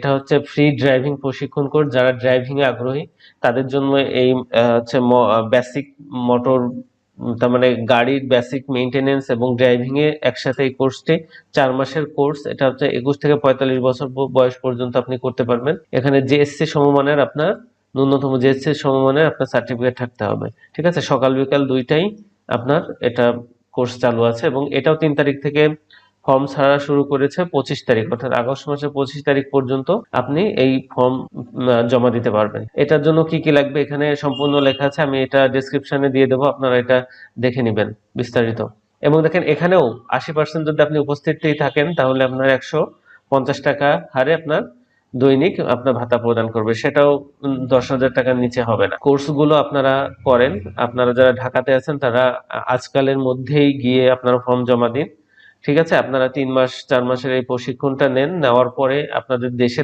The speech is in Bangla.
এটা হচ্ছে ফ্রি ড্রাইভিং প্রশিক্ষণ কোর্স। যারা ড্রাইভিং এ আগ্রহী, তাদের জন্য এই হচ্ছে বেসিক মোটর তার মানে গাড়ির বেসিক মেইনটেনেন্স এবং ড্রাইভিং এ একসাথে এই কোর্সটি চার মাসের কোর্স এটা হচ্ছে একুশ থেকে পঁয়তাল্লিশ বছর বয়স পর্যন্ত আপনি করতে পারবেন। এখানে জিএসসি সমমানের আপনার, ন্যূনতম জিএসসি সমমানের আপনার সার্টিফিকেট থাকতে হবে। ঠিক আছে? সকাল বিকাল দুইটাই আপনার এটা কোর্স চালু আছে এবং এটাও তিন তারিখ থেকে ফর্ম ছাড়া শুরু করেছে পঁচিশ তারিখ, অর্থাৎ আগস্ট মাসের পঁচিশ তারিখ পর্যন্ত আপনি এই ফর্ম জমা দিতে পারবেন। এটার জন্য কি কি লাগবে এখানে সম্পূর্ণ লেখা আছে, আমি এটা ডেসক্রিপশনে দিয়ে দেবো, আপনারা এটা দেখে নেবেন বিস্তারিত। এবং দেখেন, এখানেও আশি পার্সেন্ট যদি আপনি উপস্থিতই থাকেন, তাহলে আপনার একশো পঞ্চাশ টাকা হারে আপনার দৈনিক আপনার ভাতা প্রদান করবে। সেটাও দশ হাজার টাকার নিচে হবে না। কোর্সগুলো আপনারা করেন, আপনারা যারা ঢাকাতে আছেন, তারা আজকালের মধ্যেই গিয়ে আপনারা ফর্ম জমা দিন। ঠিক আছে? আপনারা তিন মাস চার মাসের এই প্রশিক্ষণটা নেন নেওয়ার পরে আপনাদের দেশে